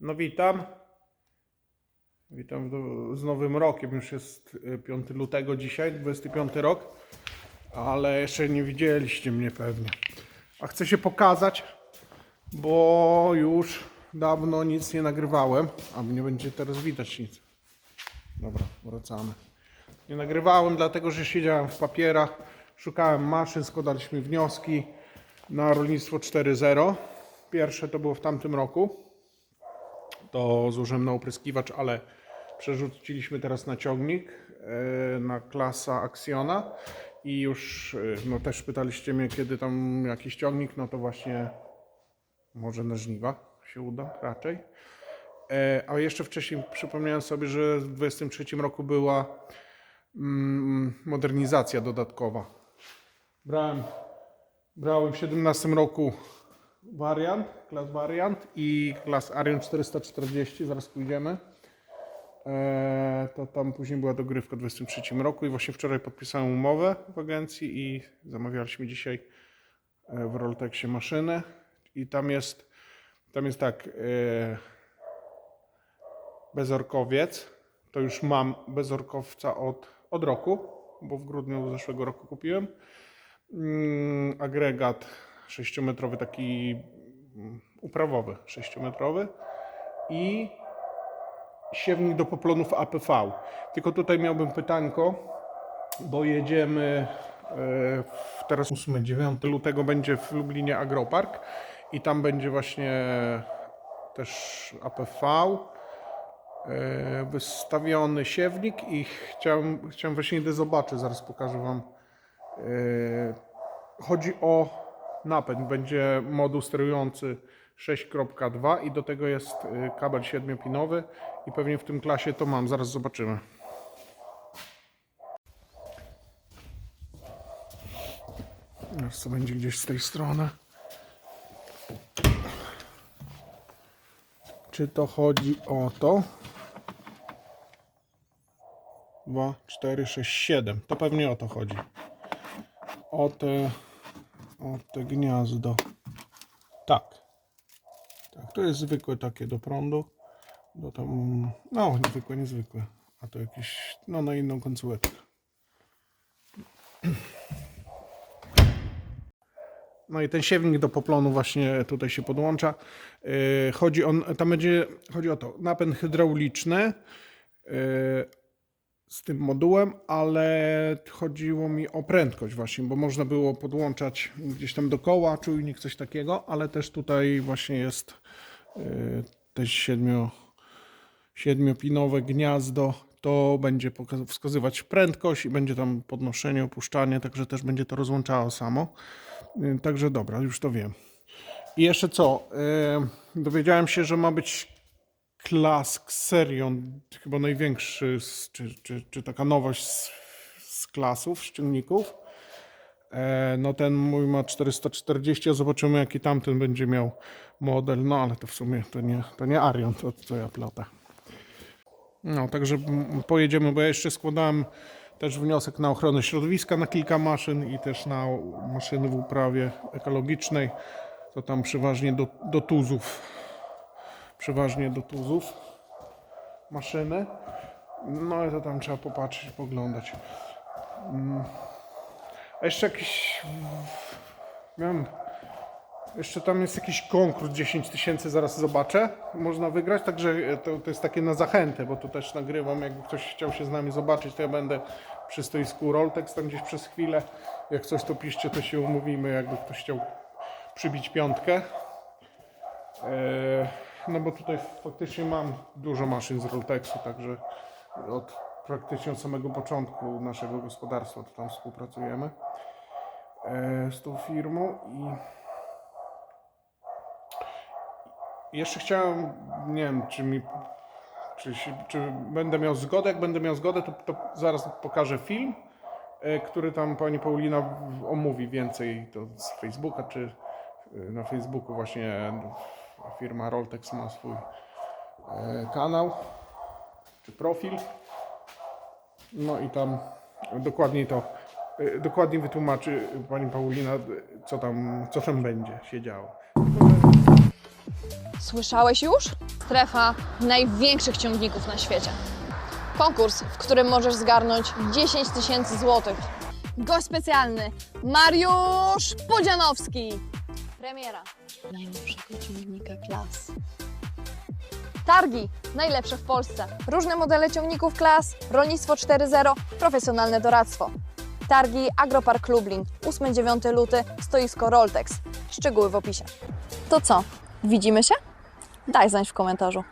No witam. Witam do, z Nowym Rokiem. Już jest y, 5 lutego dzisiaj, 25 rok. Ale jeszcze nie widzieliście mnie pewnie. A chcę się pokazać, bo już dawno nic nie nagrywałem. A nie będzie teraz widać nic. Dobra, wracamy. Nie nagrywałem, dlatego że siedziałem w papierach, szukałem maszyn, składaliśmy wnioski na rolnictwo 4.0. Pierwsze to było w tamtym roku. To złożyłem na opryskiwacz, ale przerzuciliśmy teraz na ciągnik, e, na klasa Axiona i już, e, no też pytaliście mnie, kiedy tam jakiś ciągnik, no to właśnie może na żniwa się uda raczej. E, A jeszcze wcześniej przypomniałem sobie, że w 23 roku była mm, modernizacja dodatkowa. Brałem, brałem w 17 roku wariant, klas wariant i klas Arion 440, zaraz pójdziemy. E, to tam później była dogrywka w 23 roku i właśnie wczoraj podpisałem umowę w agencji i zamawialiśmy dzisiaj e, w Roltexie maszynę i tam jest, tam jest tak, e, bezorkowiec, to już mam bezorkowca od, od roku, bo w grudniu zeszłego roku kupiłem. Mm, agregat 6-metrowy, taki mm, uprawowy 6-metrowy i siewnik do poplonów APV. Tylko tutaj miałbym pytanko, bo jedziemy e, teraz 8-9 lutego będzie w Lublinie Agropark i tam będzie właśnie też APV e, wystawiony siewnik i chciałem, chciałem właśnie idę zobaczyć, zaraz pokażę Wam. E, Chodzi o napęd, będzie moduł sterujący 6.2 i do tego jest e, kabel 7-pinowy i pewnie w tym klasie to mam, zaraz zobaczymy. Teraz to będzie gdzieś z tej strony. Czy to chodzi o to? 2, 4, 6, 7. To pewnie o to chodzi. O te, o te gniazdo. Tak. Tak, to jest zwykłe takie do prądu. Do tam, no, niezwykłe, niezwykłe. A to jakieś, no, na inną końcóweczkę. No i ten siewnik do poplonu właśnie tutaj się podłącza. Yy, Chodzi on, tam będzie, chodzi o to, napęd hydrauliczny yy, z tym modułem, ale chodziło mi o prędkość właśnie, bo można było podłączać gdzieś tam do koła czujnik, coś takiego, ale też tutaj właśnie jest yy, te siedmiu, siedmiopinowe gniazdo. To będzie wskazywać prędkość i będzie tam podnoszenie, opuszczanie, także też będzie to rozłączało samo. Yy, Także dobra, już to wiem. I jeszcze co? Yy, dowiedziałem się, że ma być Klask Serion, chyba największy, czy, czy, czy taka nowość z, z klasów, z ciągników. E, no ten mój ma 440, a zobaczymy jaki tamten będzie miał model. No ale to w sumie to nie, to nie Arion, to co ja plotę. No, także pojedziemy, bo ja jeszcze składałem też wniosek na ochronę środowiska na kilka maszyn i też na maszyny w uprawie ekologicznej. To tam przeważnie do, do tuzów. Przeważnie do tuzów maszyny. No ale to tam trzeba popatrzeć, poglądać. Mm. A jeszcze jakiś. Miałem. Jeszcze tam jest jakiś konkurs 10 tysięcy, zaraz zobaczę. Można wygrać, także to, to jest takie na zachętę, bo tu też nagrywam. Jakby ktoś chciał się z nami zobaczyć, to ja będę przy stoisku Roltex tam gdzieś przez chwilę. Jak coś to piszcie, to się umówimy, jakby ktoś chciał przybić piątkę. Eee, No bo tutaj faktycznie mam dużo maszyn z Roltexu, także od praktycznie od samego początku naszego gospodarstwa to tam współpracujemy eee, z tą firmą i jeszcze chciałem, nie wiem, czy mi, czy, czy będę miał zgodę. Jak będę miał zgodę, to, to zaraz pokażę film, e, który tam pani Paulina omówi więcej to z Facebooka, czy e, na Facebooku właśnie e, firma Roltex ma swój e, kanał, czy profil. No i tam dokładniej to, e, dokładniej wytłumaczy pani Paulina, co tam, co tam będzie się działo. Słyszałeś już? strefa największych ciągników na świecie. Konkurs, w którym możesz zgarnąć 10 tysięcy złotych. Gość specjalny Mariusz Pudzianowski. Premiera najnowszego ciągnika klas. Targi najlepsze w Polsce. Różne modele ciągników klas, rolnictwo 4.0, profesjonalne doradztwo. Targi Agropark Lublin, 8-9 luty, stoisko Roltex. Szczegóły w opisie. To co? Widzimy się? Daj znać w komentarzu.